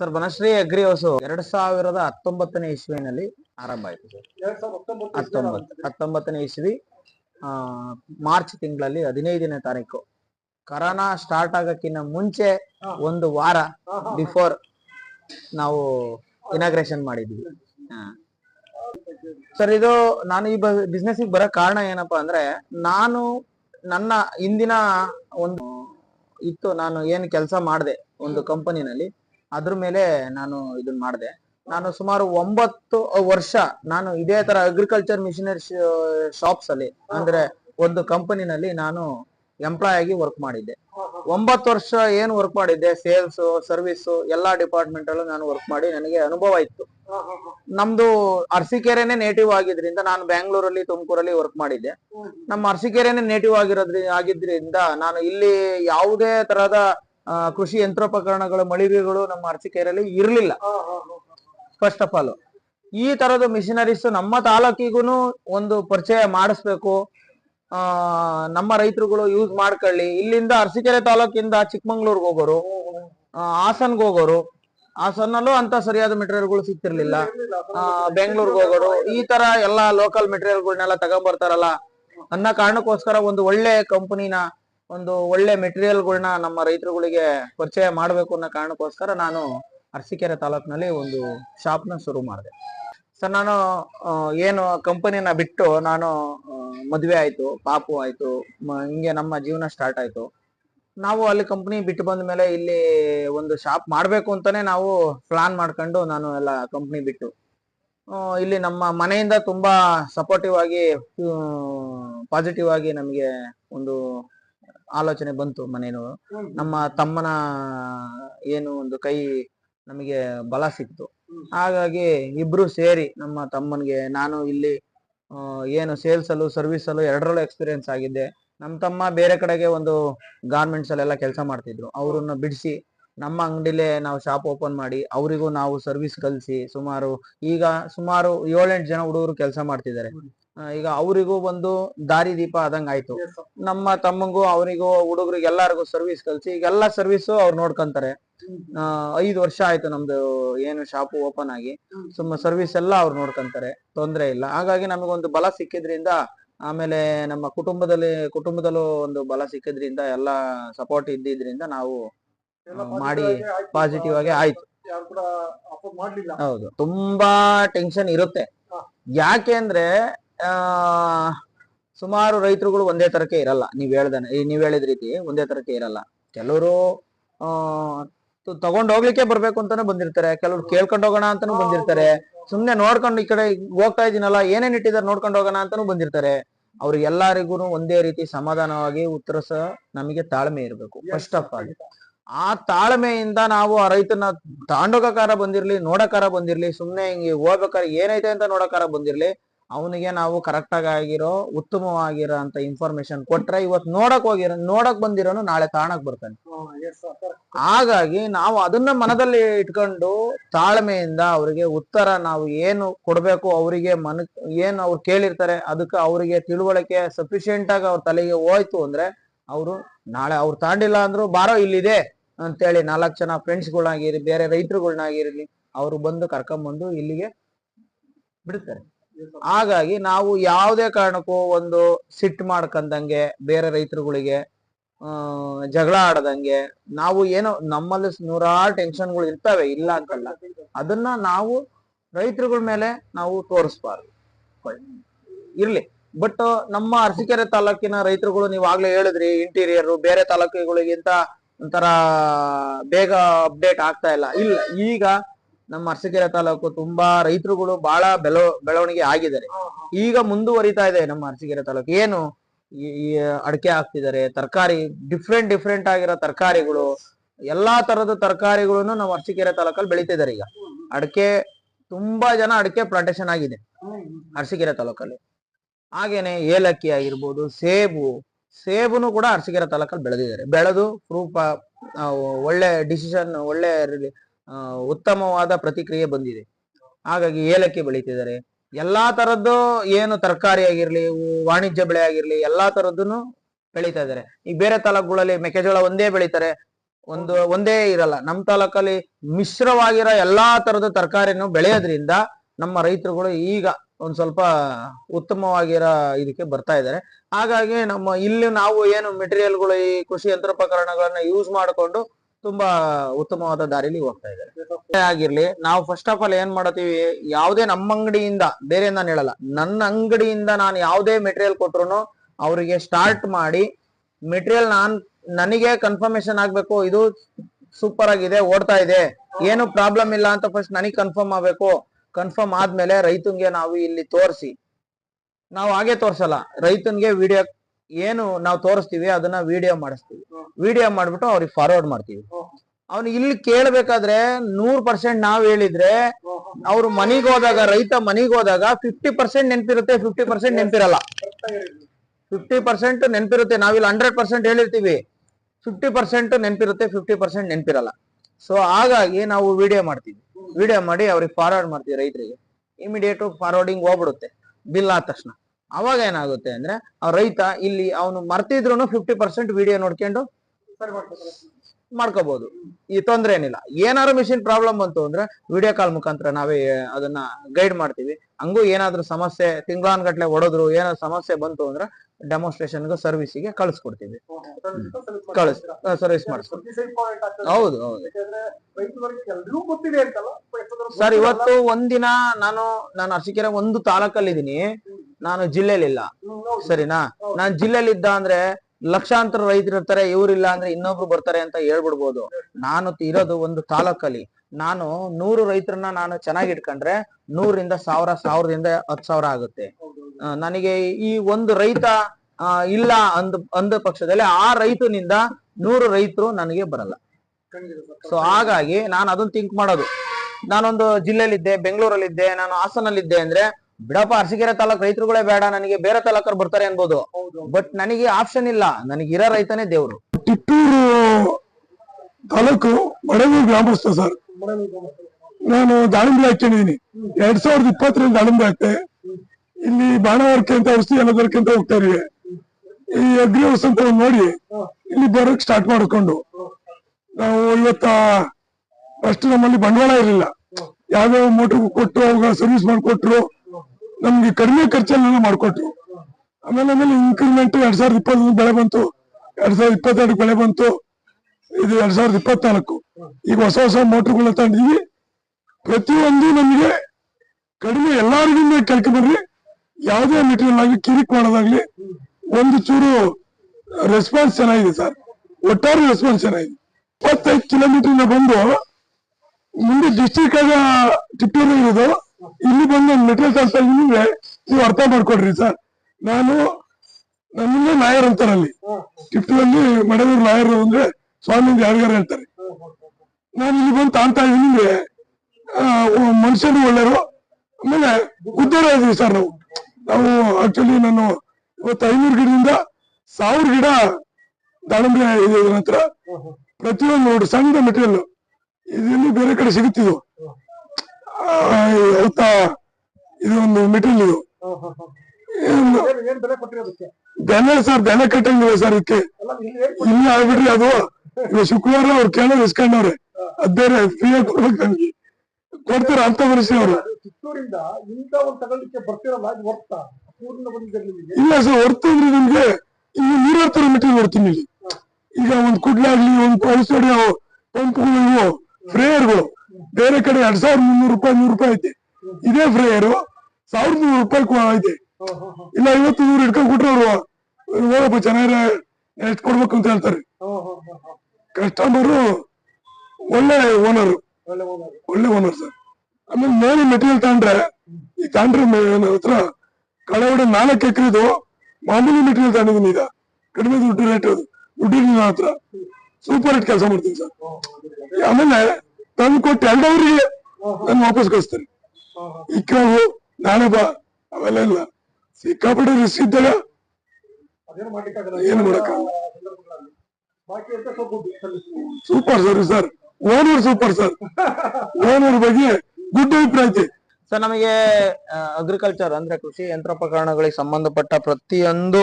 Sir Banashree agri house ಎರಡ್ ಸಾವಿರದ ಹತ್ತೊಂಬತ್ತನೇ ಇಸ್ವಿನಲ್ಲಿ ಆರಂಭ ಆಯ್ತು ಸರ್. ಹತ್ತೊಂಬತ್ತು ಹತ್ತೊಂಬತ್ತನೇ ಇಸ್ವಿ ಆ, ಮಾರ್ಚ್ ತಿಂಗಳಲ್ಲಿ ಹದಿನೈದನೇ ತಾರೀಕು. ಕರೋನಾ ಸ್ಟಾರ್ಟ್ ಆಗಕ್ಕಿಂತ ಮುಂಚೆ ಒಂದು ವಾರ. ಬಿಫೋರ್ ನಾವು ಇನಾಗ್ರೇಷನ್ ಮಾಡಿದ್ವಿ. ಸರ್ ಇದು ನಾನು ಈ ಬಿಸ್ನೆಸ್ ಬರೋ ಕಾರಣ ಏನಪ್ಪಾ ಅಂದ್ರೆ ನಾನು ನನ್ನ ಹಿಂದಿನ ಒಂದು ಇತ್ತು ನಾನು ಏನ್ ಕೆಲಸ ಮಾಡಿದೆ ಒಂದು ಕಂಪನಿನಲ್ಲಿ ಅದ್ರ ಮೇಲೆ ನಾನು ಇದನ್ನ ಮಾಡಿದೆ ನಾನು ಸುಮಾರು ಒಂಬತ್ತು ವರ್ಷ ನಾನು ಇದೇ ತರ ಅಗ್ರಿಕಲ್ಚರ್ ಮಿಷನರಿ ಶಾಪ್ಸ್ ಅಲ್ಲಿ, ಅಂದ್ರೆ ಒಂದು ಕಂಪನಿನಲ್ಲಿ ನಾನು ಎಂಪ್ಲಾಯ್ ಆಗಿ ವರ್ಕ್ ಮಾಡಿದ್ದೆ. ಒಂಬತ್ತು ವರ್ಷ ಏನು ವರ್ಕ್ ಮಾಡಿದ್ದೆ ಸೇಲ್ಸ್ ಸರ್ವಿಸ್ ಎಲ್ಲಾ ಡಿಪಾರ್ಟ್ಮೆಂಟ್ ಅಲ್ಲೂ ನಾನು ವರ್ಕ್ ಮಾಡಿ ನನಗೆ ಅನುಭವ ಇತ್ತು. ನಮ್ದು ಅರ್ಸಿಕೆರೆನೆ ನೇಟಿವ್ ಆಗಿದ್ರಿಂದ ನಾನು ಬ್ಯಾಂಗ್ಳೂರಲ್ಲಿ ತುಮಕೂರಲ್ಲಿ ವರ್ಕ್ ಮಾಡಿದ್ದೆ. ನಮ್ಮ ಅರ್ಸಿಕೆರೆನೆ ನೇಟಿವ್ ಆಗಿರೋದ್ರಿ, ಆಗಿದ್ರಿಂದ ನಾನು ಇಲ್ಲಿ ಯಾವುದೇ ತರಹದ ಕೃಷಿ ಯಂತ್ರೋಪಕರಣಗಳು ಮಳಿಗೆಗಳು ನಮ್ಮ ಅರಸಿಕೆರೆಯಲ್ಲಿ ಇರ್ಲಿಲ್ಲ. ಫಸ್ಟ್ ಆಫ್ ಆಲ್ ಈ ತರದ ಮಿಷನರೀಸ್ ನಮ್ಮ ತಾಲೂಕಿಗೂ ಒಂದು ಪರಿಚಯ ಮಾಡಿಸ್ಬೇಕು. ಆ ನಮ್ಮ ರೈತರುಗಳು ಯೂಸ್ ಮಾಡ್ಕೊಳ್ಳಿ. ಇಲ್ಲಿಂದ ಅರಸೀಕೆರೆ ತಾಲೂಕಿಂದ ಚಿಕ್ಕಮಂಗ್ಳೂರ್ಗ್ ಹೋಗೋರು ಹಾಸನ್ಗ್ ಹೋಗೋರು. ಹಾಸನಲ್ಲೂ ಅಂತ ಸರಿಯಾದ ಮೆಟೀರಿಯಲ್ಗಳು ಸಿಗ್ತಿರ್ಲಿಲ್ಲ. ಆ, ಬೆಂಗಳೂರಿಗೆ ಹೋಗೋರು. ಈ ತರ ಎಲ್ಲಾ ಲೋಕಲ್ ಮೆಟೀರಿಯಲ್ಗಳನ್ನೆಲ್ಲ ತಗೊಂಡ್ಬರ್ತಾರಲ್ಲ ಅನ್ನೋ ಕಾರಣಕ್ಕೋಸ್ಕರ ಒಂದು ಒಳ್ಳೆ ಕಂಪನಿನ ಒಂದು ಒಳ್ಳೆ ಮೆಟೀರಿಯಲ್ಗಳನ್ನ ನಮ್ಮ ರೈತರುಗಳಿಗೆ ಪರಿಚಯ ಮಾಡಬೇಕು ಅನ್ನೋ ಕಾರಣಕ್ಕೋಸ್ಕರ ನಾನು ಅರಸೀಕೆರೆ ತಾಲೂಕಿನಲ್ಲಿ ಒಂದು ಶಾಪ್ನ ಶುರು ಮಾಡಿದೆ. ಸರ್, ನಾನು ಏನು ಕಂಪನಿನ ಬಿಟ್ಟು ನಾನು ಮದುವೆ ಆಯಿತು, ಪಾಪು ಆಯ್ತು ಹಿಂಗೆ ನಮ್ಮ ಜೀವನ ಸ್ಟಾರ್ಟ್ ಆಯ್ತು. ನಾವು ಅಲ್ಲಿ ಕಂಪನಿ ಬಿಟ್ಟು ಬಂದ ಮೇಲೆ ಇಲ್ಲಿ ಒಂದು ಶಾಪ್ ಮಾಡಬೇಕು ಅಂತಾನೆ ನಾವು ಪ್ಲಾನ್ ಮಾಡ್ಕೊಂಡು ನಾನು ಎಲ್ಲ ಕಂಪ್ನಿ ಬಿಟ್ಟು ಇಲ್ಲಿ ನಮ್ಮ ಮನೆಯಿಂದ ತುಂಬಾ ಸಪೋರ್ಟಿವ್ ಆಗಿ ಪಾಸಿಟಿವ್ ಆಗಿ ನಮಗೆ ಒಂದು ಆಲೋಚನೆ ಬಂತು ಮನೇನು ನಮ್ಮ ತಮ್ಮನ ಏನು ಒಂದು ಕೈ ನಮಗೆ ಬಲ ಸಿಕ್ತು. ಹಾಗಾಗಿ ಇಬ್ರು ಸೇರಿ ನಮ್ಮ ತಮ್ಮನಿಗೆ ನಾನು ಇಲ್ಲಿ ಏನು ಸೇಲ್ಸ್ ಅಲ್ಲೂ ಸರ್ವಿಸ್ ಅಲ್ಲೂ ಎರಡರಲ್ಲೂ ಎಕ್ಸ್ಪೀರಿಯನ್ಸ್ ಆಗಿದ್ದೆ. ನಮ್ಮ ತಮ್ಮ ಬೇರೆ ಕಡೆಗೆ ಒಂದು ಗಾರ್ಮೆಂಟ್ಸ್ ಅಲ್ಲೆಲ್ಲ ಕೆಲಸ ಮಾಡ್ತಿದ್ರು. ಅವ್ರನ್ನ ಬಿಡಿಸಿ ನಮ್ಮ ಅಂಗಡಿಲೇ ನಾವು ಶಾಪ್ ಓಪನ್ ಮಾಡಿ ಅವರಿಗೂ ನಾವು ಸರ್ವಿಸ್ ಕಲಿಸಿ ಸುಮಾರು ಈಗ ಸುಮಾರು ಏಳೆಂಟು ಜನ ಹುಡುಗರು ಕೆಲಸ ಮಾಡ್ತಿದ್ದಾರೆ. ಈಗ ಅವರಿಗೂ ಒಂದು ದಾರಿ ದೀಪ ಆದಂಗ ಆಯ್ತು. ನಮ್ಮ ತಮ್ಮಂಗೂ ಅವರಿಗೂ ಹುಡುಗರಿಗೆ ಎಲ್ಲರಿಗೂ ಸರ್ವಿಸ್ ಕಲ್ಸಿ ಈಗ ಎಲ್ಲಾ ಸರ್ವಿಸ್ ಅವ್ರು ನೋಡ್ಕೊಂತಾರೆ. ಐದು ವರ್ಷ ಆಯ್ತು ನಮ್ದು ಏನು ಶಾಪ್ ಓಪನ್ ಆಗಿ. ಸುಮ್ಮ ಸರ್ವಿಸ್ ಎಲ್ಲ ಅವ್ರು ನೋಡ್ಕೊಂತಾರೆ ತೊಂದ್ರೆ ಇಲ್ಲ. ಹಾಗಾಗಿ ನಮಗೊಂದು ಬಲ ಸಿಕ್ಕಿದ್ರಿಂದ ಆಮೇಲೆ ನಮ್ಮ ಕುಟುಂಬದಲ್ಲಿ ಕುಟುಂಬದಲ್ಲೂ ಒಂದು ಬಲ ಸಿಕ್ಕಿದ್ರಿಂದ ಎಲ್ಲ ಸಪೋರ್ಟ್ ಇದ್ದಿದ್ರಿಂದ ನಾವು ಮಾಡಿ. ಪಾಸಿಟಿವ್ ಆಗಿ ಆಯ್ತು. ಹೌದು ತುಂಬಾ ಟೆನ್ಷನ್ ಇರುತ್ತೆ. ಯಾಕೆ ಅಂದ್ರೆ ಆ ಸುಮಾರು ರೈತರುಗಳು ಒಂದೇ ತರಕ್ಕೆ ಇರಲ್ಲ. ನೀವ್ ಹೇಳ್ದಾನೆ ಈ ನೀವ್ ಹೇಳಿದ ರೀತಿ ಒಂದೇ ತರಕ್ಕೆ ಇರಲ್ಲ. ಕೆಲವರು ಆ ತಗೊಂಡ್ ಹೋಗ್ಲಿಕ್ಕೆ ಬರ್ಬೇಕು ಅಂತಾನೆ ಬಂದಿರ್ತಾರೆ. ಕೆಲವ್ರು ಕೇಳ್ಕೊಂಡು ಹೋಗೋಣ ಅಂತಾನು ಬಂದಿರ್ತಾರೆ. ಸುಮ್ನೆ ನೋಡ್ಕೊಂಡು ಈ ಕಡೆ ಹೋಗ್ತಾ ಇದೀನಲ್ಲ ಏನೇನ್ ಇಟ್ಟಿದ್ದಾರೆ ನೋಡ್ಕೊಂಡು ಹೋಗೋಣ ಅಂತಾನು ಬಂದಿರ್ತಾರೆ. ಅವ್ರಿಗೆಲ್ಲರಿಗೂ ಒಂದೇ ರೀತಿ ಸಮಾಧಾನವಾಗಿ ಉತ್ತರಿಸ ನಮಗೆ ತಾಳ್ಮೆ ಇರಬೇಕು ಫಸ್ಟ್ ಆಫ್ ಆಲ್ ಆ ತಾಳ್ಮೆಯಿಂದ ನಾವು ಆ ರೈತನ ತಾಂಡೋಗಕಾರ ಬಂದಿರ್ಲಿ ನೋಡಕಾರ ಬಂದಿರ್ಲಿ ಸುಮ್ನೆ ಹಿಂಗೆ ಹೋಗ್ಬೇಕಾದ್ರೆ ಏನೈತೆ ಅಂತ ನೋಡಕಾರ ಬಂದಿರ್ಲಿ ಅವನಿಗೆ ನಾವು ಕರೆಕ್ಟ್ ಆಗಿ ಆಗಿರೋ ಉತ್ತಮವಾಗಿರೋ ಅಂತ ಇನ್ಫಾರ್ಮೇಶನ್ ಕೊಟ್ರೆ ಇವತ್ತು ನೋಡಕ್ ಹೋಗಿರೋ ನೋಡಕ್ ಬಂದಿರೋನು ನಾಳೆ ತಾಣಕ್ ಬರ್ತಾನೆ. ಹಾಗಾಗಿ ನಾವು ಅದನ್ನ ಮನದಲ್ಲಿ ಇಟ್ಕೊಂಡು ತಾಳ್ಮೆಯಿಂದ ಅವರಿಗೆ ಉತ್ತರ ನಾವು ಏನು ಕೊಡ್ಬೇಕು ಅವರಿಗೆ ಮನ ಏನು ಅವ್ರು ಕೇಳಿರ್ತಾರೆ ಅದಕ್ಕೆ ಅವರಿಗೆ ತಿಳುವಳಿಕೆ ಸಫಿಶಿಯೆಂಟ್ ಆಗಿ ಅವ್ರ ತಲೆಗೆ ಹೋಯ್ತು ಅಂದ್ರೆ ಅವರು ನಾಳೆ ಅವ್ರು ತಾಂಡಿಲ್ಲ ಅಂದ್ರು ಬಾರೋ ಇಲ್ಲಿದೆ ಅಂತೇಳಿ ನಾಲ್ಕು ಜನ ಫ್ರೆಂಡ್ಸ್ಗಳಾಗಿರಿ ಬೇರೆ ರೈತರುಗಳನ್ನಾಗಿರ್ಲಿ ಅವ್ರು ಬಂದು ಕರ್ಕೊಂಬಂದು ಇಲ್ಲಿಗೆ ಬಿಡ್ತಾರೆ. ಹಾಗಾಗಿ ನಾವು ಯಾವುದೇ ಕಾರಣಕ್ಕೂ ಒಂದು ಸಿಟ್ ಮಾಡ್ಕೊಂಡಂಗೆ ಬೇರೆ ರೈತರುಗಳಿಗೆ ಜಗಳ ಆಡದಂಗೆ ನಾವು ಏನೋ ನಮ್ಮಲ್ಲಿ ನೂರಾರು ಟೆನ್ಷನ್ಗಳು ಇರ್ತವೆ, ಇಲ್ಲ ಅಂತಲ್ಲ. ಅದನ್ನ ನಾವು ರೈತರುಗಳ ಮೇಲೆ ನಾವು ತೋರಿಸ್ಬಾರ್ದು. ಇರ್ಲಿ. ಬಟ್ ನಮ್ಮ ಅರಸೀಕೆರೆ ತಾಲೂಕಿನ ರೈತರುಗಳು ನೀವು ಆಗ್ಲೇ ಹೇಳಿದ್ರಿ ಇಂಟೀರಿಯರ್ ಬೇರೆ ತಾಲೂಕುಗಳಿಗಿಂತ ಒಂಥರ ಬೇಗ ಅಪ್ಡೇಟ್ ಆಗ್ತಾ ಇಲ್ಲ ಇಲ್ಲ, ಈಗ ನಮ್ಮ ಅರಸೀಕೆರೆ ತಾಲೂಕು ತುಂಬಾ ರೈತರುಗಳು ಬಹಳ ಬೆಳ, ಬೆಳವಣಿಗೆ ಆಗಿದ್ದಾರೆ. ಈಗ ಮುಂದುವರಿತಾ ಇದೆ ನಮ್ಮ ಅರಸೀಕೆರೆ ತಾಲೂಕು ಏನು ಅಡಕೆ ಹಾಕ್ತಿದ್ದಾರೆ, ತರಕಾರಿ ಡಿಫ್ರೆಂಟ್ ಡಿಫ್ರೆಂಟ್ ಆಗಿರೋ ತರಕಾರಿಗಳು, ಎಲ್ಲಾ ತರದ ತರಕಾರಿಗಳನ್ನು ನಾವು ಅರಸೀಕೆರೆ ತಾಲೂಕಲ್ಲಿ ಬೆಳಿತಿದ್ದಾರೆ ಈಗ ಅಡಕೆ, ತುಂಬಾ ಜನ ಅಡಕೆ ಪ್ಲಾಂಟೇಶನ್ ಆಗಿದೆ. ಅರಸೀಕೆರೆ ತಾಲೂಕಲ್ಲಿ ಹಾಗೇನೆ ಏಲಕ್ಕಿ ಆಗಿರ್ಬೋದು, ಸೇಬು ಸೇಬುನು ಕೂಡ ಅರಸೀಕೆರೆ ತಾಲೂಕಲ್ಲಿ ಬೆಳೆದಿದ್ದಾರೆ. ಬೆಳೆದು ಪ್ರೂಫ್ ಒಳ್ಳೆ ಡಿಸಿಷನ್ ಒಳ್ಳೆ ಉತ್ತಮವಾದ ಪ್ರತಿಕ್ರಿಯೆ ಬಂದಿದೆ. ಹಾಗಾಗಿ ಏಲಕ್ಕಿ ಬೆಳೀತಿದ್ದಾರೆ. ಎಲ್ಲಾ ತರದ್ದು ಏನು ತರಕಾರಿ ಆಗಿರ್ಲಿ ವಾಣಿಜ್ಯ ಬೆಳೆ ಆಗಿರ್ಲಿ, ಎಲ್ಲಾ ತರದ್ದನ್ನು ಬೆಳೀತಾ ಇದ್ದಾರೆ. ಈ ಬೇರೆ ತಾಲೂಕುಗಳಲ್ಲಿ ಮೆಕ್ಕೆಜೋಳ ಒಂದೇ ಬೆಳೀತಾರೆ. ಒಂದು, ಒಂದೇ ಇರಲ್ಲ. ನಮ್ಮ ತಾಲೂಕಲ್ಲಿ ಮಿಶ್ರವಾಗಿರೋ ಎಲ್ಲಾ ತರದ ತರಕಾರಿನೂ ಬೆಳೆಯೋದ್ರಿಂದ ನಮ್ಮ ರೈತರುಗಳು ಈಗ ಒಂದ್ ಸ್ವಲ್ಪ ಉತ್ತಮವಾಗಿರೋ ಇದಕ್ಕೆ ಬರ್ತಾ ಇದ್ದಾರೆ. ಹಾಗಾಗಿ ನಮ್ಮ ಇಲ್ಲಿ ನಾವು ಏನು ಮೆಟೀರಿಯಲ್ಗಳು ಈ ಕೃಷಿ ಯಂತ್ರೋಪಕರಣಗಳನ್ನ ಯೂಸ್ ಮಾಡಿಕೊಂಡು ತುಂಬಾ ಉತ್ತಮವಾದ ದಾರಿಲಿ ಹೋಗ್ತಾ ಇದ್ದಾರೆ. ಆಗಿರ್ಲಿ, ನಾವು ಫಸ್ಟ್ ಆಫ್ ಆಲ್ ಏನ್ ಮಾಡತೀವಿ ಯಾವುದೇ ನಮ್ಮ ಅಂಗಡಿಯಿಂದ, ಬೇರೆ ನಾನು ಹೇಳಲ್ಲ, ನನ್ನ ಅಂಗಡಿಯಿಂದ ನಾನು ಯಾವುದೇ ಮೆಟೀರಿಯಲ್ ಕೊಟ್ರು ಅವರಿಗೆ ಸ್ಟಾರ್ಟ್ ಮಾಡಿ, ಮೆಟೀರಿಯಲ್ ನಾನ್, ನನಗೆ ಕನ್ಫರ್ಮೇಶನ್ ಆಗ್ಬೇಕು, ಇದು ಸೂಪರ್ ಆಗಿದೆ, ಓಡ್ತಾ ಇದೆ, ಏನು ಪ್ರಾಬ್ಲಮ್ ಇಲ್ಲ ಅಂತ ಫಸ್ಟ್ ನನಗೆ ಕನ್ಫರ್ಮ್ ಆಗ್ಬೇಕು ಕನ್ಫರ್ಮ್ ಆದ್ಮೇಲೆ ರೈತನ್ಗೆ ನಾವು ಇಲ್ಲಿ ತೋರಿಸಿ. ನಾವು ಹಾಗೆ ತೋರ್ಸಲ್ಲ ರೈತನ್ಗೆ ವಿಡಿಯೋ ಏನು ನಾವು ತೋರಿಸ್ತೀವಿ ಅದನ್ನ ವಿಡಿಯೋ ಮಾಡಿಸ್ತೀವಿ. ವಿಡಿಯೋ ಮಾಡ್ಬಿಟ್ಟು ಅವ್ರಿಗೆ ಫಾರ್ವರ್ಡ್ ಮಾಡ್ತೀವಿ. ಅವ್ನು ಇಲ್ಲಿ ಕೇಳ್ಬೇಕಾದ್ರೆ ನೂರ್ ಪರ್ಸೆಂಟ್ ನಾವ್ ಹೇಳಿದ್ರೆ ಅವ್ರು ಮನಿಗ್ ಹೋದಾಗ ರೈತ ಮನಿಗ್ ಹೋದಾಗ ಫಿಫ್ಟಿ ಪರ್ಸೆಂಟ್ ನೆನ್ಪಿರುತ್ತೆ ಫಿಫ್ಟಿ ಪರ್ಸೆಂಟ್ ನೆನ್ಪಿರಲ್ಲ. ಫಿಫ್ಟಿ ಪರ್ಸೆಂಟ್ ನೆನ್ಪಿರುತ್ತೆ ನಾವಿಲ್ಲಿ ಹಂಡ್ರೆಡ್ ಪರ್ಸೆಂಟ್ ಹೇಳಿರ್ತೀವಿ. ಫಿಫ್ಟಿ ಪರ್ಸೆಂಟ್ ನೆನ್ಪಿರುತ್ತೆ ಫಿಫ್ಟಿ ಪರ್ಸೆಂಟ್ ನೆನ್ಪಿರಲ್ಲ. ಸೊ ಹಾಗಾಗಿ ನಾವು ವಿಡಿಯೋ ಮಾಡ್ತೀವಿ. ವಿಡಿಯೋ ಮಾಡಿ ಅವ್ರಿಗೆ ಫಾರ್ವರ್ಡ್ ಮಾಡ್ತೀವಿ ರೈತರಿಗೆ. ಇಮಿಡಿಯೇಟ್ ಫಾರ್ವರ್ಡಿಂಗ್ ಹೋಗ್ಬಿಡುತ್ತೆ. ಬಿಲ್ ಆದ ತಕ್ಷಣ. ಅವಾಗ ಏನಾಗುತ್ತೆ ಅಂದ್ರೆ, ಆ ರೈತ ಇಲ್ಲಿ ಅವನು ಮರ್ತಿದ್ರು ಫಿಫ್ಟಿ ಪರ್ಸೆಂಟ್ ವಿಡಿಯೋ ನೋಡ್ಕೊಂಡು ಮಾಡ್ಕೋಬಹುದು ಈ ತೊಂದ್ರೆ ಏನಿಲ್ಲ. ಏನಾದ್ರು ಮಿಷಿನ್ ಪ್ರಾಬ್ಲಮ್ ಬಂತು ಅಂದ್ರೆ ವಿಡಿಯೋ ಕಾಲ್ ಮುಖಾಂತರ ನಾವೇ ಅದನ್ನ ಗೈಡ್ ಮಾಡ್ತೀವಿ. ಹಂಗೂ ಏನಾದ್ರೂ ಸಮಸ್ಯೆ ತಿಂಗಳಾನ್ಗಟ್ಲೆ ಹೊಡೆದ್ರು ಏನಾದ್ರು ಸಮಸ್ಯೆ ಬಂತು ಅಂದ್ರೆ ಡೆಮೋನ್ಸ್ಟ್ರೇಷನ್ ಸರ್ವಿಸಿಗೆ ಕಳಿಸ್ಕೊಡ್ತೀವಿ. ಕಳಿಸ್ ಸರ್ವಿಸ್ ಮಾಡಿಸ್ತೀವಿ ಹೌದು ಹೌದು. ಸರ್ ಇವತ್ತು ಒಂದಿನ ನಾನು ನಾನು ಅರಸಿಕೆರೆ ಒಂದು ತಾಲೂಕಲ್ಲಿ ಇದೀನಿ ನಾನು ಜಿಲ್ಲೆಲಿಲ್ಲ ಸರಿನಾ? ನಾನ್ ಜಿಲ್ಲೆಲಿದ್ದ ಅಂದ್ರೆ ಲಕ್ಷಾಂತರ ರೈತರು ಇರ್ತಾರೆ ಇವ್ರಿಲ್ಲ ಅಂದ್ರೆ ಇನ್ನೊಬ್ರು ಬರ್ತಾರೆ ಅಂತ ಹೇಳ್ಬಿಡ್ಬೋದು. ನಾನು ಇರೋದು ಒಂದು ತಾಲೂಕಲ್ಲಿ. ನಾನು ನೂರು ರೈತರನ್ನ ನಾನು ಚೆನ್ನಾಗಿ ಇಟ್ಕೊಂಡ್ರೆ ನೂರಿಂದ ಸಾವಿರ ಸಾವಿರದಿಂದ ಹತ್ತು ಸಾವಿರ ಆಗುತ್ತೆ. ನನಗೆ ಈ ಒಂದು ರೈತ ಆ, ಇಲ್ಲ ಅಂದ ಅಂದ ಪಕ್ಷದಲ್ಲಿ ಆ ರೈತನಿಂದ ನೂರು ರೈತರು ನನಗೆ ಬರಲ್ಲ. ಸೊ ಹಾಗಾಗಿ ನಾನು ಅದನ್ನ ಥಿಂಕ್ ಮಾಡೋದು. ನಾನೊಂದು ಜಿಲ್ಲೆಲಿದ್ದೆ ಬೆಂಗಳೂರಲ್ಲಿದ್ದೆ ನಾನು ಹಾಸನಲ್ಲಿದ್ದೆ ಅಂದ್ರೆ ಬಿಡಪ್ಪ ಅರಸೀಕೆರೆ ತಾಲೂಕ್ ರೈತರುಗಳೇ ಬೇಡ ನನಗೆ ಬೇರೆ ತಾಲೂಕರು ಬರ್ತಾರೆ ಅನ್ಬೋದು. ಬಟ್ ನನಗೆ ಆಪ್ಷನ್ ಇಲ್ಲ. ನನಗೆ ಇರೋ ರೈತನೇ ದೇವರು. ತಾಲೂಕು ಬಡವಿ ಗ್ರಾಮಸ್ಥ ಸರ್. ನಾನು ದಾಳಿಂಬೆ ಹಾಕೊಂಡಿದೀನಿ ಎರಡ್ ಸಾವಿರದ ಇಪ್ಪತ್ತರಲ್ಲಿ ದಾಳಿಂಬೆ ಹಾಕ್ತೆ. ಇಲ್ಲಿ ಬಾಣವರ್ಕೆ ಅಂತ ಔಷಧಿ ಎಲ್ಲದಕ್ಕೆ ಅಂತ ಹೋಗ್ತಾ ಇದೀವಿ. ಈ ಅಗ್ರಿ ಹೌಸ್ ಅಂತ ಒಂದ್ ನೋಡಿ. ಇಲ್ಲಿ ಬರೋಕ್ ಸ್ಟಾರ್ಟ್ ಮಾಡಿಕೊಂಡು. ನಾವು ಇವತ್ತ ಫಸ್ಟ್ ನಮ್ಮಲ್ಲಿ ಬಂಡವಾಳ ಇರಲಿಲ್ಲ. ಯಾವ್ಯಾವ ಮೋಟರ್ ಕೊಟ್ಟು ಅವಾಗ ಸರ್ವಿಸ್ ಮಾಡಿಕೊಟ್ರು. ನಮ್ಗೆ ಕಡಿಮೆ ಖರ್ಚಲ್ಲೆಲ್ಲ ಮಾಡಿಕೊಟ್ರು. ಆಮೇಲೆ ಆಮೇಲೆ ಇನ್ಕ್ರಿಮೆಂಟ್ ಎರಡ್ ಸಾವಿರದ ಇಪ್ಪತ್ತೊಂದು ಬೆಳೆ ಬಂತು. ಎರಡ್ ಸಾವಿರದ ಇಪ್ಪತ್ತೆರಡು ಬೆಳೆ ಬಂತು. ಇದು ಎರಡ್ ಸಾವಿರದ ಇಪ್ಪತ್ನಾಲ್ಕು. ಈಗ ಹೊಸ ಹೊಸ ಮೋಟರ್ಗಳನ್ನ ತಂದಿದ್ವಿ. ಪ್ರತಿಯೊಂದು ನಮಗೆ ಕಡಿಮೆ ಎಲ್ಲರಿಗಿಂತ ಕೆಳಕ್ಕೆ ಬರ್ರಿ ಯಾವುದೇ ಮೆಟೀರಿಯಲ್ ಆಗಲಿ, ಕಿರಿಕ್ ಮಾಡೋದಾಗ್ಲಿ, ಒಂದು ಚೂರು ರೆಸ್ಪಾನ್ಸ್ ಚೆನ್ನಾಗಿದೆ ಸರ್. ಒಟ್ಟಾರೆ ರೆಸ್ಪಾನ್ಸ್ ಚೆನ್ನಾಗಿದೆ. ಇಪ್ಪತ್ತೈದು ಕಿಲೋಮೀಟರ್ ಬಂದು ಮುಂದೆ ಡಿಸ್ಟಿಕ್ ಆಗ ಟಿಪ್ಪೂರು ಇರೋದು. ಇಲ್ಲಿ ಬಂದು ಮೆಟೀರಿಯಲ್ ತರಿಸ್ತಾ ಇದ್ರೆ ನೀವು ಅರ್ಥ ಮಾಡ್ಕೊಡ್ರಿ ಸರ್. ನಾನು ನಮ್ಮನ್ನೇ ನಾಯರ್ ಅಂತಾರಲ್ಲಿ. ಅಲ್ಲಿ ಮಡವೂರು ನಾಯರ್ ಅಂದ್ರೆ ಸ್ವಾಮಿ ಯಾರಿಗಾರ ಹೇಳ್ತಾರೆ. ನಾನು ಇಲ್ಲಿ ಬಂದು ತಾಂತಾ ಇದ್ದೀನಿ ಮನುಷ್ಯರು ಒಳ್ಳೆಯರು, ಆಮೇಲೆ ಉದ್ದಾರ ಇದ್ವಿ ಸರ್ ನಾವು. ನಾವು ಆಕ್ಚುಲಿ ನಾನು ಇವತ್ತು ಐನೂರು ಗಿಡದಿಂದ ಸಾವಿರ ಗಿಡ ದಾಳಿಂಬೆ ಇದೆ ನಂತರ ಪ್ರತಿಯೊಂದು ನೋಡಿ, ಸಣ್ಣ ಮೆಟೀರಿಯಲ್ ಇದೆಲ್ಲ ಬೇರೆ ಕಡೆ ಸಿಗುತ್ತಿದ್ದು ಆಯ್ತಾ ಇದು ಒಂದು ಮೆಟೀರಿಯಲ್ ಇದು. ಬೆಲೆ ಸರ್ ದನ ಕಟ್ಟಂಗಿಲ್ಲ ಸರ್ ಇದಕ್ಕೆ? ಇಲ್ಲ ಆಗ್ಬಿಟ್ರಿ ಅದು. ಇವಾಗ ಶುಕ್ರವಾರ ಅವ್ರು ಕೇಳೋರು ಇಸ್ಕೊಂಡವ್ರೆ. ಅದ್ ಬೇರೆ ಫ್ರೀ ಆಗಿ ಕೊಡ್ಬೇಕು ನಮ್ಗೆ. ಕೊಡ್ತಾರ ಅಂತ ಬರಿಸಿ ಅವ್ರು. ಅದು ಚಿತ್ತೂರಿಂದ ಇಂಥ ಒಂದು ತಗೊಳ್ಳಿಕ್ಕೆ ಬರ್ತಿರಲ್ಲ ಇದು ವರ್ತ ಊರಿಂದ ಬಂದಿದ್ದಾರೆ ನಿಮಗೆ? ಇಲ್ಲ ಸರ್ ಹೊರ್ತಂದ್ರೆ ನಿಮ್ಗೆ ಈಗ ನೂರಾರು ತರ ಮೆಟೀರಿಯಲ್ ಇಲ್ಲಿ. ಈಗ ಒಂದ್ ಕುಡ್ಲಾಗ್ಲಿ ಒಂದ್ ಔಷಧಿ ಪಂಪ್ಗಳು ಇವು ಫ್ರೇಯರ್ಗಳು ಬೇರೆ ಕಡೆ ಎರಡ್ ಸಾವಿರದ ಮುನ್ನೂರು ರೂಪಾಯಿ ನೂರು ರೂಪಾಯಿ ಐತೆ. ಇದೇ ಫ್ರೇಯರು ಸಾವಿರದ ನೂರು ರೂಪಾಯಿ ಐತೆ. ಇಲ್ಲ ಇವತ್ತು ನೂರು ಇಟ್ಕೊಂಡ್ ಕೊಟ್ರೆ ಅವ್ರು ಹೋಗಪ್ಪ ಚೆನ್ನಾಗಿ ಎಷ್ಟು ಕೊಡ್ಬೇಕು ಅಂತ ಹೇಳ್ತಾರೆ. ಕಸ್ಟಮರು ಒಳ್ಳೆ ಓನರ್ ಒಳ್ಳೆ ಓನರ್ ಸರ್ ಆಮೇಲೆ ಮೇಲೆ ಮೆಟೀರಿಯಲ್ ತಗೊಂಡ್ರೆ ಈ ತಗೊಂಡ್ರೆ ನನ್ನ ಹತ್ರ ಕಳೆಗಡೆ ನಾಲ್ಕು ಎಕರೆದು ಮಾಮೂಲಿ ಮೆಟೀರಿಯಲ್ ತಗೊಂಡಿದ್ದೀನಿ ಈಗ. ಕಡಿಮೆ ದುಡ್ಡು ರೇಟ್ ದುಡ್ಡು ನನ್ನ ಹತ್ರ. ಸೂಪರ್ ರೇಟ್ ಕೆಲಸ ಮಾಡ್ತೀನಿ ಸರ್ ಆಮೇಲೆ ತಂದು ಕೊಟ್ಟು ಎರಡವರಿಗೆ ನಾನು ವಾಪಸ್ ಕಳಿಸ್ತಾರೆ. ಇಕ್ಕವು ನಾಳೆ ಬಾ ಅವೆಲ್ಲ ಇಲ್ಲ. ಸಿಕ್ಕಾಪಟ್ಟೆ ರಿಸ್ಕ್ ಇದ್ದಾಗ ಏನು ಸ್ವಲ್ಪ super sir sir. Owner super sir. Owner ಬಗ್ಗೆ ಗುಡ್ ಅಭಿಪ್ರಾಯ ಐತೆ. ಸರ್ ನಮಗೆ ಅಗ್ರಿಕಲ್ಚರ್ ಅಂದ್ರೆ ಕೃಷಿ ಯಂತ್ರೋಪಕರಣಗಳಿಗೆ ಸಂಬಂಧಪಟ್ಟ ಪ್ರತಿಯೊಂದು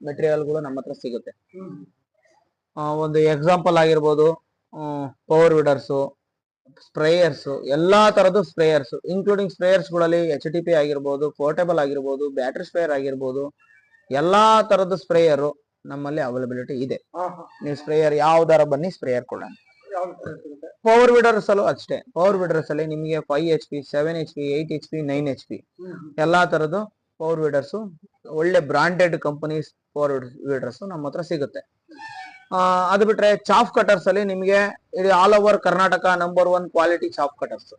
ಮೆಟೀರಿಯಲ್ಗಳು ನಮ್ಮ ಹತ್ರ ಸಿಗುತ್ತೆ. ಒಂದು ಎಕ್ಸಾಂಪಲ್ ಆಗಿರ್ಬೋದು ಪವರ್ ವಿಡರ್ಸು ಸ್ಪ್ರೇಯರ್ಸ್ ಎಲ್ಲಾ ತರದ್ದು ಸ್ಪ್ರೇಯರ್ಸ್ ಇನ್ಕ್ಲೂಡಿಂಗ್ ಸ್ಪ್ರೇಯರ್ಸ್ಗಳಲ್ಲಿ ಎಚ್ ಟಿ ಪಿ ಆಗಿರ್ಬೋದು ಪೋರ್ಟೇಬಲ್ ಆಗಿರ್ಬೋದು ಬ್ಯಾಟ್ರಿ ಸ್ಪ್ರೇಯರ್ ಆಗಿರ್ಬೋದು ಎಲ್ಲಾ ತರದ ಸ್ಪ್ರೇಯರ್ ನಮ್ಮಲ್ಲಿ ಅವೈಲಬಿಲಿಟಿ ಇದೆ. ನೀವು ಸ್ಪ್ರೇಯರ್ ಯಾವ್ದಾರ ಬನ್ನಿ ಸ್ಪ್ರೇಯರ್ ಕೊಡೋಣ. ಪವರ್ ವಿಡರ್ಸ್ ಅಲ್ಲೂ ಅಷ್ಟೇ. ಪವರ್ ವಿಡರ್ಸ್ ಅಲ್ಲಿ ನಿಮಗೆ five H P seven H P eight H P nine H P ಎಲ್ಲಾ ತರದ್ದು ಪವರ್ ವಿಡರ್ಸ್ ಒಳ್ಳೆ ಬ್ರಾಂಡೆಡ್ ಕಂಪನೀಸ್ ಪವರ್ ವಿಡರ್ಸ್ ನಮ್ಮ ಹತ್ರ ಸಿಗುತ್ತೆ. ಅದು ಬಿಟ್ರೆ ಚಾಫ್ ಕಟರ್ಸ್ ಅಲ್ಲಿ ನಿಮಗೆ ಇದು all over Karnataka number one quality chaff cutters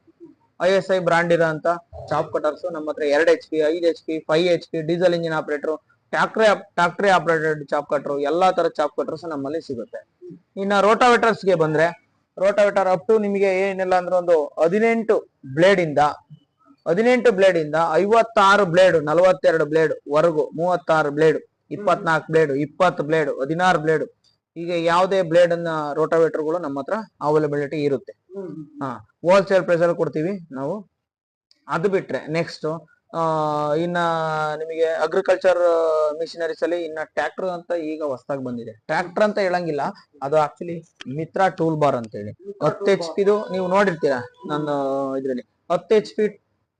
I S I brand ಇರೋಂತ chaff cutters ನಮ್ಮ ಹತ್ರ ಎರಡ್ ಎಚ್ ಪಿ ಐದು H P five H P diesel engine operator tractor tractor operated chop cutter ಎಲ್ಲಾ ತರ chop cutters ನಮ್ಮಲ್ಲಿ ಸಿಗುತ್ತೆ. ಇನ್ನ ರೋಟಾವೇಟರ್ಸ್ಗೆ ಬಂದ್ರೆ ರೋಟಾವೇಟರ್ ಅಪ್ ಟು ನಿಮಗೆ ಏನಿಲ್ಲ ಅಂದ್ರೆ ಒಂದು ಹದಿನೆಂಟು ಬ್ಲೇಡ್ ಇಂದ, ಹದಿನೆಂಟು ಬ್ಲೇಡ್ ಇಂದ ಐವತ್ತಾರು ಬ್ಲೇಡ್ ನಲವತ್ತೆರಡು ಬ್ಲೇಡ್ ವರ್ಗು, ಮೂವತ್ತಾರು ಬ್ಲೇಡ್ ಇಪ್ಪತ್ನಾಲ್ಕು ಬ್ಲೇಡ್ ಇಪ್ಪತ್ತು ಬ್ಲೇಡ್ ಹದಿನಾರು ಬ್ಲೇಡ್ ಈಗ ಯಾವುದೇ ಬ್ಲೇಡ್ ಅನ್ನ ರೋಟಾವೇಟರ್ಗಳು ನಮ್ಮ ಹತ್ರ ಅವೈಲಬಿಲಿಟಿ ಇರುತ್ತೆ. ಹಾ ಹೋಲ್ಸೇಲ್ ಪ್ರೈಸ್ ಅಲ್ಲಿ ಕೊಡ್ತೀವಿ ನಾವು. ಅದು ಬಿಟ್ರೆ ನೆಕ್ಸ್ಟ್ ಇನ್ನ ನಿಮಗೆ ಅಗ್ರಿಕಲ್ಚರ್ ಮಿಷಿನರೀಸ್ ಅಲ್ಲಿ ಇನ್ನ ಟ್ರ್ಯಾಕ್ಟರ್ ಅಂತ ಈಗ ಹೊಸದಾಗಿ ಬಂದಿದೆ. ಟ್ರ್ಯಾಕ್ಟರ್ ಅಂತ ಹೇಳಂಗಿಲ್ಲ ಅದು ಆಕ್ಚುಲಿ ಮಿತ್ರ ಟೂಲ್ ಬಾರ್ ಅಂತ ಹೇಳಿ ಹತ್ತು ಎಚ್ ಪಿದು ನೀವು ನೋಡಿರ್ತೀರಾ ನನ್ನ ಇದ್ರಲ್ಲಿ. ಹತ್ತು ಎಚ್ ಪಿ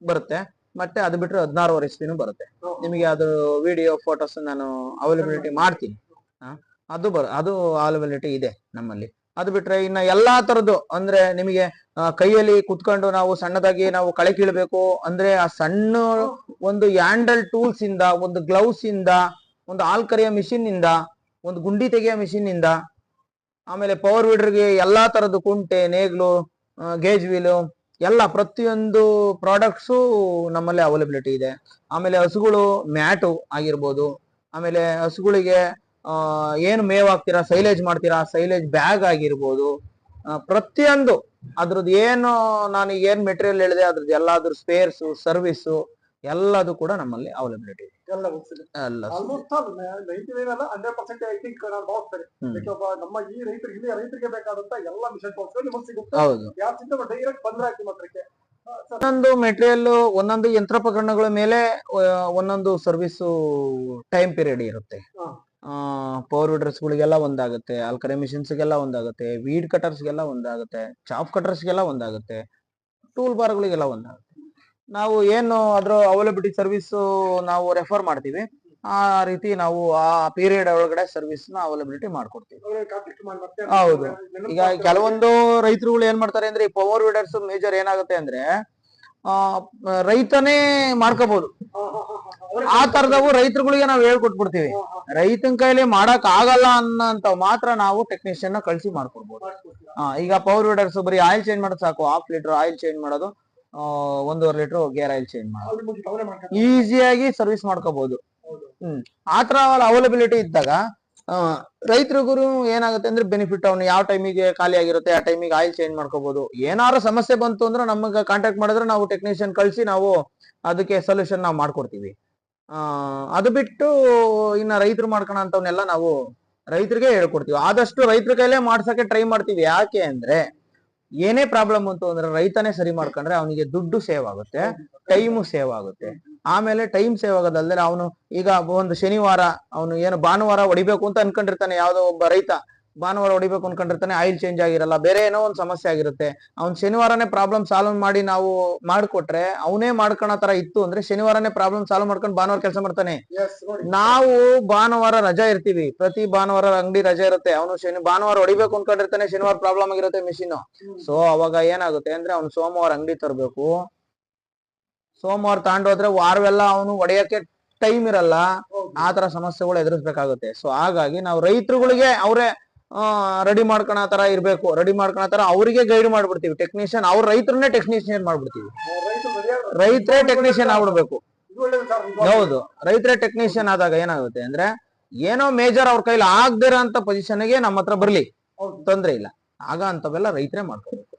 ಬರುತ್ತೆ ಮತ್ತೆ ಅದು ಬಿಟ್ರೆ ಹದಿನಾರುವರೆ ಎಚ್ ಪಿನೂ ಬರುತ್ತೆ. ನಿಮಗೆ ಅದು ವಿಡಿಯೋ ಫೋಟೋಸ್ ನಾನು ಅವೈಲಬಿಲಿಟಿ ಮಾಡ್ತೀನಿ. ಅದು ಬರ, ಅದು ಅವೈಲಬಿಲಿಟಿ ಇದೆ ನಮ್ಮಲ್ಲಿ. ಅದು ಬಿಟ್ರೆ ಇನ್ನ ಎಲ್ಲಾ ತರದ್ದು ಅಂದ್ರೆ ನಿಮಗೆ ಕೈಯಲ್ಲಿ ಕುತ್ಕೊಂಡು ನಾವು ಸಣ್ಣದಾಗಿ ನಾವು ಕಳೆ ಕೀಳಬೇಕು ಅಂದ್ರೆ ಆ ಸಣ್ಣ ಒಂದು ಹ್ಯಾಂಡಲ್ ಟೂಲ್ಸ್ ಇಂದ, ಒಂದು ಗ್ಲೌಸ್ ಇಂದ, ಒಂದು ಹಾಲ್ ಕರೆಯೋ ಮಿಷಿನ್ ಇಂದ, ಒಂದು ಗುಂಡಿ ತೆಗೆಯೋ ಮಿಷಿನ್ ಇಂದ, ಆಮೇಲೆ ಪವರ್ ವೀಡರ್ಗೆ ಎಲ್ಲಾ ತರದ್ದು ಕುಂಟೆ, ನೇಗ್ಲು ಗೇಜ್ ವೀಲು ಎಲ್ಲ ಪ್ರತಿಯೊಂದು ಪ್ರಾಡಕ್ಟ್ಸು ನಮ್ಮಲ್ಲಿ ಅವೈಲಬಿಲಿಟಿ ಇದೆ. ಆಮೇಲೆ ಹಸುಗಳು ಮ್ಯಾಟು ಆಗಿರ್ಬೋದು. ಆಮೇಲೆ ಹಸುಗಳಿಗೆ ಏನು ಮೇವ್ ಹಾಕ್ತೀರಾ ಸೈಲೇಜ್ ಮಾಡ್ತೀರಾ ಸೈಲೇಜ್ ಬ್ಯಾಗ್ ಆಗಿರ್ಬೋದು ಪ್ರತಿಯೊಂದು ಅದ್ರದ್ದು ಏನು ನಾನು ಏನ್ ಮೆಟೀರಿಯಲ್ ಹೇಳಿದೆ ಅದ್ರದ್ದು ಎಲ್ಲಾದ್ರೂ ಸ್ಪೇರ್ಸು ಸರ್ವಿಸು ಎಲ್ಲದು ಕೂಡ ನಮ್ಮಲ್ಲಿ ಅವೈಲಬಿಲಿಟಿ ಇದೆ. ಎಲ್ಲ ಎಲ್ಲ ಆಲ್ಮೋಸ್ಟ್ ಆಲ್ ನೈಂಟಿ ನೈನ್ ಅಲ್ಲ ಹಂಡ್ರೆಡ್ ಪರ್ಸೆಂಟ್ ಐ ಥಿಂಕ್ ನಾನು ಭಾವಿಸ್ತೇನೆ ಹ್ಮ್. ನಮ್ಮ ಈ ರೈತರಿಗೆ ಇಲ್ಲಿ ರೈತರಿಗೆ ಬೇಕಾದಂತ ಎಲ್ಲ ಮಿಷನ್ ಬಾಕ್ಸ್ ನಿಮಗೆ ಸಿಗುತ್ತೆ. ಹೌದು. ಯಾವ ಚಿಂತೆ ಡೈರೆಕ್ಟ್ ಬಂದ್ರೆ ಆಯ್ತು ಮಾತ್ರಕ್ಕೆ. ಒಂದೊಂದು ಮೆಟೀರಿಯಲ್ ಒಂದೊಂದು ಯಂತ್ರೋಪಕರಣಗಳ ಮೇಲೆ ಒಂದೊಂದು ಸರ್ವಿಸ್ ಟೈಮ್ ಪೀರಿಯಡ್ ಇರುತ್ತೆ. ಪವರ್ ಗಳಿಗೆಲ್ಲ ಒಂದಾಗುತ್ತೆ. ಆಲ್ಕರೆ ಗೆಲ್ಲ ಒಂದಾಗುತ್ತೆ. ವೀಡ್ ಕಟರ್ಸ್ಗೆಲ್ಲ ಒಂದಾಗುತ್ತೆ. ಚಾಪ್ ಕಟರ್ಸ್ಗೆಲ್ಲ ಒಂದಾಗುತ್ತೆ. ಟೂಲ್ ಬಾರ್ಗಳಿಗೆಲ್ಲ ಒಂದಾಗುತ್ತೆ. ನಾವು ಏನು ಅದ್ರ ಅವೈಲಬಿಲಿಟಿ ಸರ್ವಿಸ್ ನಾವು ರೆಫರ್ ಮಾಡ್ತೀವಿ. ಆ ರೀತಿ ನಾವು ಆ ಪೀರಿಯಡ್ ಒಳಗಡೆ ಸರ್ವಿಸ್ನ ಅವೈಲಬಿಲಿಟಿ ಮಾಡ್ಕೊಡ್ತೀವಿ. ಹೌದು. ಈಗ ಕೆಲವೊಂದು ರೈತರುಗಳು ಏನ್ ಮಾಡ್ತಾರೆ ಅಂದ್ರೆ ಪವರ್ ವೀಡರ್ಸ್ ಮೇಜರ್ ಏನಾಗುತ್ತೆ ಅಂದ್ರೆ ರೈತನೇ ಮಾಡ್ಕೋಬಹುದು ಆ ತರದವು ರೈತರುಗಳಿಗೆ ನಾವು ಹೇಳ್ಕೊಟ್ಬಿಡ್ತೀವಿ. ರೈತನ ಕೈಲಿ ಮಾಡಕ್ ಆಗಲ್ಲ ಅನ್ನಂತ ಮಾತ್ರ ನಾವು ಟೆಕ್ನಿಷಿಯನ್ ಕಳ್ಸಿ ಮಾಡ್ಕೊಡ್ಬೋದು. ಈಗ ಪವರ್ ವೀಡರ್ಸ್ ಬರೀ ಆಯಿಲ್ ಚೇಂಜ್ ಮಾಡೋದು ಸಾಕು. ಹಾಫ್ ಲೀಟರ್ ಆಯಿಲ್ ಚೇಂಜ್ ಮಾಡೋದು ಒಂದೂವರೆ ಲೀಟರ್ ಗೇರ್ ಆಯಿಲ್ ಚೇಂಜ್ ಮಾಡೋದು. ಈಸಿಯಾಗಿ ಸರ್ವಿಸ್ ಮಾಡ್ಕೋಬಹುದು ಹ್ಮ್. ಆ ತರ ಅವೈಲಬಿಲಿಟಿ ಇದ್ದಾಗ ರೈತರಿಗೂ ಏನಾಗುತ್ತೆ ಅಂದ್ರೆ ಬೆನಿಫಿಟ್ ಅವ್ನು ಯಾವ ಟೈಮಿಗೆ ಖಾಲಿ ಆಗಿರುತ್ತೆ, ಆ ಟೈಮಿಗೆ ಆಯಿಲ್ ಚೇಂಜ್ ಮಾಡ್ಕೋಬಹುದು ಏನಾದ್ರು ಸಮಸ್ಯೆ ಬಂತು ಅಂದ್ರೆ ನಮಗೆ ಕಾಂಟ್ಯಾಕ್ಟ್ ಮಾಡಿದ್ರೆ ನಾವು ಟೆಕ್ನಿಷಿಯನ್ ಕಳಿಸಿ ನಾವು ಅದಕ್ಕೆ ಸೊಲ್ಯೂಷನ್ ನಾವು ಮಾಡ್ಕೊಡ್ತೀವಿ. ಆ, ಅದು ಬಿಟ್ಟು ಇನ್ನ ರೈತರು ಮಾಡ್ಕೊಳಂತವನ್ನೆಲ್ಲ ನಾವು ರೈತರಿಗೆ ಹೇಳ್ಕೊಡ್ತೀವಿ. ಆದಷ್ಟು ರೈತರ ಕೈಲೇ ಮಾಡ್ಸಕ್ಕೆ ಟ್ರೈ ಮಾಡ್ತೀವಿ. ಯಾಕೆ ಅಂದ್ರೆ ಏನೇ ಪ್ರಾಬ್ಲಮ್ ಅಂತ ಅಂದ್ರೆ ರೈತನೇ ಸರಿ ಮಾಡ್ಕೊಂಡ್ರೆ ಅವನಿಗೆ ದುಡ್ಡು ಸೇವ್ ಆಗುತ್ತೆ ಟೈಮು ಸೇವ್ ಆಗುತ್ತೆ. ಆಮೇಲೆ ಟೈಮ್ ಸೇವ್ ಆಗೋದಲ್ದೆ ಅವನು ಈಗ ಒಂದು ಶನಿವಾರ, ಅವನು ಏನು ಭಾನುವಾರ ಹೊಡಿಬೇಕು ಅಂತ ಅನ್ಕೊಂಡಿರ್ತಾನೆ ಯಾವ್ದೋ ಒಬ್ಬ ರೈತ. ಭಾನುವಾರ ಹೊಡಿಬೇಕು ಅನ್ಕೊಂಡಿರ್ತಾನೆ ಆಯಿಲ್ ಚೇಂಜ್ ಆಗಿರಲ್ಲ ಬೇರೆ ಏನೋ ಒಂದು ಸಮಸ್ಯೆ ಆಗಿರುತ್ತೆ. ಅವ್ನ್ ಶನಿವಾರನೇ ಪ್ರಾಬ್ಲಮ್ ಸಾಲ್ವ್ ಮಾಡಿ ನಾವು ಮಾಡ್ಕೊಟ್ರೆ ಅವನೇ ಮಾಡ್ಕೊಳೋ ತರ ಇತ್ತು ಅಂದ್ರೆ ಶನಿವಾರನೇ ಪ್ರಾಬ್ಲಮ್ ಸಾಲ್ವ್ ಮಾಡ್ಕೊಂಡು ಭಾನುವಾರ ಕೆಲಸ ಮಾಡ್ತಾನೆ. ನಾವು ಭಾನುವಾರ ರಜಾ ಇರ್ತೀವಿ. ಪ್ರತಿ ಭಾನುವಾರ ಅಂಗಡಿ ರಜಾ ಇರುತ್ತೆ. ಅವನು ಶನಿ ಭಾನುವಾರ ಹೊಡಿಬೇಕು ಅನ್ಕೊಂಡಿರ್ತಾನೆ ಶನಿವಾರ ಪ್ರಾಬ್ಲಮ್ ಆಗಿರುತ್ತೆ ಮಿಷಿನ್. ಸೊ ಅವಾಗ ಏನಾಗುತ್ತೆ ಅಂದ್ರೆ ಅವ್ನು ಸೋಮವಾರ ಅಂಗಡಿ ತರಬೇಕು. ಸೋಮವಾರ ತಗೊಂಡೋದ್ರೆ ವಾರವೆಲ್ಲ ಅವನು ಒಡೆಯಕ್ಕೆ ಟೈಮ್ ಇರಲ್ಲ. ಆ ತರ ಸಮಸ್ಯೆಗಳು ಎದುರಿಸ್ಬೇಕಾಗುತ್ತೆ. ಸೊ ಹಾಗಾಗಿ ನಾವು ರೈತರುಗಳಿಗೆ ಅವರೇ ರೆಡಿ ಮಾಡ್ಕೊಳ ತರ ಇರ್ಬೇಕು ರೆಡಿ ಮಾಡ್ಕೊಳ ತರ ಅವರಿಗೆ ಗೈಡ್ ಮಾಡ್ಬಿಡ್ತೀವಿ. ಟೆಕ್ನಿಷಿಯನ್ ಅವ್ರ ರೈತರನ್ನೇ ಟೆಕ್ನಿಷಿಯನ್ ಮಾಡ್ಬಿಡ್ತೀವಿ? ರೈತರು ಟೆಕ್ನಿಷಿಯನ್ ಆಗ್ಬಿಡ್ಬೇಕು. ಹೌದು, ರೈತರೇ ಟೆಕ್ನಿಷಿಯನ್ ಆದಾಗ ಏನಾಗುತ್ತೆ ಅಂದ್ರೆ, ಏನೋ ಮೇಜರ್ ಅವ್ರ ಕೈಲಿ ಆಗದಿರೋ ಅಂತ ಪೊಸಿಷನ್ಗೆ ನಮ್ಮ ಹತ್ರ ಬರ್ಲಿ. ತೊಂದ್ರೆ ಇಲ್ಲ. ಆಗ ಅಂತವೆಲ್ಲ ರೈತರೇ ಮಾಡ್ಕೋಬೇಕು.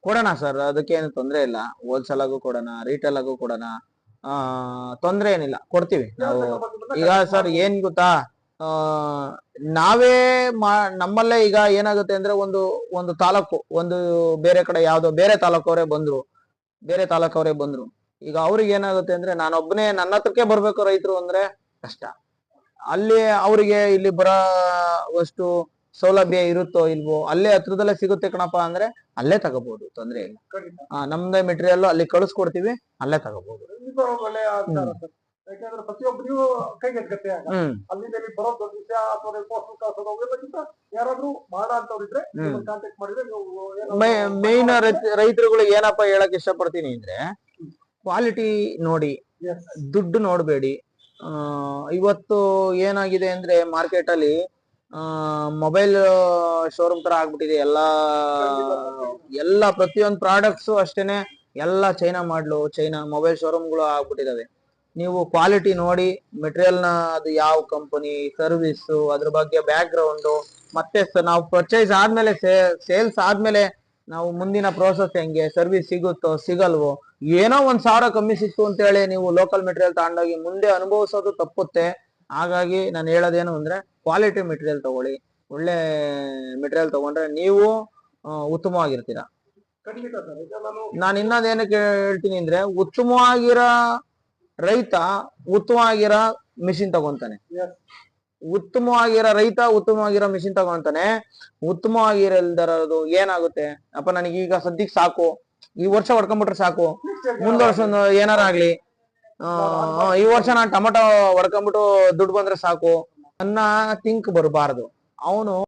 ಕೊಡೋಣ ಸರ್ ಅದಕ್ಕೇನು ತೊಂದ್ರೆ ಇಲ್ಲ. ಹೋಲ್ಸೇಲ್ ಆಗು ಕೊಡೋಣ ರೀಟೇಲ್ ಆಗು ಕೊಡೋಣ. ಆ, ತೊಂದ್ರೆ ಏನಿಲ್ಲ. ಕೊಡ್ತೀವಿ. ನಾವು ಈಗ ಸರ್ ಏನ್ ಗೊತ್ತಾ? ನಾವೇ ಮಾ ನಮ್ಮಲ್ಲೇ ಈಗ ಏನಾಗುತ್ತೆ ಅಂದ್ರೆ ಒಂದು ಒಂದು ತಾಲೂಕು ಒಂದು ಬೇರೆ ಕಡೆ ಯಾವ್ದೋ ಬೇರೆ ತಾಲೂಕವರೇ ಬಂದ್ರು ಬೇರೆ ತಾಲೂಕವರೇ ಬಂದ್ರು. ಈಗ ಅವ್ರಿಗೆ ಏನಾಗುತ್ತೆ ಅಂದ್ರೆ ನಾನೊಬ್ಬನೇ ನನ್ನ ಹತ್ರಕ್ಕೆ ಬರ್ಬೇಕು ರೈತರು ಅಂದ್ರೆ ಕಷ್ಟ. ಅಲ್ಲಿ ಅವರಿಗೆ ಇಲ್ಲಿ ಬರೋವಷ್ಟು ಸೌಲಭ್ಯ ಇರುತ್ತೋ ಇಲ್ವೋ ಅಲ್ಲೇ ಹತ್ರದಲ್ಲೇ ಸಿಗುತ್ತೆ ಕಣಪ್ಪ ಅಂದ್ರೆ ಅಲ್ಲೇ ತಗೋಬಹುದು ತೊಂದ್ರೆ ಇಲ್ಲ. ನಮ್ದೇ ಮೆಟೀರಿಯಲ್ ಅಲ್ಲಿ ಕಳಿಸ್ಕೊಡ್ತೀವಿ ಅಲ್ಲೇ ತಗೋಬಹುದು ಯಾಕಂದ್ರೆ ಪ್ರತಿಯೊಬ್ಬರಿಗೂ ಕೈಗೆಟಕತ್ತೆ ಅಲ್ಲಿಂದ ಇಲ್ಲಿ ಬರೋ ದೊಡ್ಡ ವಿಷಯ ಅಥವಾ ಪೋಸ್ಟ್ ಕಳ್ಸೋದು ಅವೆಲ್ಲಕ್ಕಿಂತ ಯಾರಾದ್ರೂ ಮಾಡ ಅಂತವ್ರಿದ್ರೆ. ಕಾಂಟ್ಯಾಕ್ಟ್ ಮಾಡಿದ್ರೆ ನೀವು ಮೇನ್ ರೈತರುಗಳಿಗೆ ಏನಪ್ಪ ಹೇಳಕ್ ಇಷ್ಟಪಡ್ತೀನಿ ಅಂದ್ರೆ ಕ್ವಾಲಿಟಿ ನೋಡಿ. ದುಡ್ಡು ನೋಡಬೇಡಿ. ಇವತ್ತು ಏನಾಗಿದೆ ಅಂದ್ರೆ ಮಾರ್ಕೆಟ್ ಅಲ್ಲಿ ಮೊಬೈಲ್ ಶೋರೂಮ್ ತರ ಆಗ್ಬಿಟ್ಟಿದೆ. ಎಲ್ಲಾ ಎಲ್ಲಾ ಪ್ರತಿಯೊಂದು ಪ್ರಾಡಕ್ಟ್ಸ್ ಅಷ್ಟೇನೆ ಎಲ್ಲಾ ಚೈನಾ ಮಾಡ್ಲು ಚೈನಾ ಮೊಬೈಲ್ ಶೋರೂಮ್ಗಳು ಆಗ್ಬಿಟ್ಟಿದಾವೆ. ನೀವು ಕ್ವಾಲಿಟಿ ನೋಡಿ ಮೆಟೀರಿಯಲ್ನ ನ ಅದು ಯಾವ ಕಂಪನಿ ಸರ್ವಿಸ್ ಅದ್ರ ಬಗ್ಗೆ ಬ್ಯಾಕ್ ಗ್ರೌಂಡ್ ಮತ್ತೆ ನಾವು ಪರ್ಚೇಸ್ ಆದ್ಮೇಲೆ ಸೇಲ್ಸ್ ಆದ್ಮೇಲೆ ನಾವು ಮುಂದಿನ ಪ್ರೋಸೆಸ್ ಹೆಂಗೆ ಸರ್ವಿಸ್ ಸಿಗುತ್ತೋ ಸಿಗಲ್ವೋ ಏನೋ ಒಂದ್ ಸಾವಿರ ಕಮ್ಮಿ ಸಿಕ್ತು ಅಂತ ಹೇಳಿ ನೀವು ಲೋಕಲ್ ಮೆಟೀರಿಯಲ್ ತಗೊಂಡೋಗಿ ಮುಂದೆ ಅನುಭವಿಸೋದು ತಪ್ಪುತ್ತೆ. ಹಾಗಾಗಿ ನಾನು ಹೇಳೋದೇನು ಅಂದ್ರೆ ಕ್ವಾಲಿಟಿ ಮೆಟೀರಿಯಲ್ ತಗೊಳ್ಳಿ. ಒಳ್ಳೆ ಮೆಟೀರಿಯಲ್ ತಗೊಂಡ್ರೆ ನೀವು ಉತ್ತಮವಾಗಿರ್ತೀರ. ನಾನು ಇನ್ನೊಂದೇನಕ್ಕೆ ಹೇಳ್ತೀನಿ ಅಂದ್ರೆ ಉತ್ತಮವಾಗಿರೋ ರೈತ ಉತ್ತಮವಾಗಿರೋ ಮಿಷಿನ್ ತಗೊಂತಾನೆ. ಉತ್ತಮವಾಗಿರೋ ರೈತ ಉತ್ತಮವಾಗಿರೋ ಮಿಷಿನ್ ತಗೊಂತಾನೆ. ಉತ್ತಮವಾಗಿರಲ್ದರದು ಏನಾಗುತ್ತೆ? ಅಪ್ಪ ನನಗೆ ಈಗ ಸದ್ಯಕ್ಕೆ ಸಾಕು. ಈ ವರ್ಷ ಹೊಡ್ಕೊಂಡ್ಬಿಟ್ರೆ ಸಾಕು. ಮುಂದ್ ವರ್ಷ ಏನಾರ ಆಗ್ಲಿ. ಆ, ಈ ವರ್ಷ ನಾನು ಟೊಮೊಟೊ ಹೊಡ್ಕೊಂಬಿಟ್ಟು ದುಡ್ಡು ಬಂದ್ರೆ ಸಾಕು. ಅನ್ನ ತಿಂಕ್ ಬರಬಾರದು. ಅವನು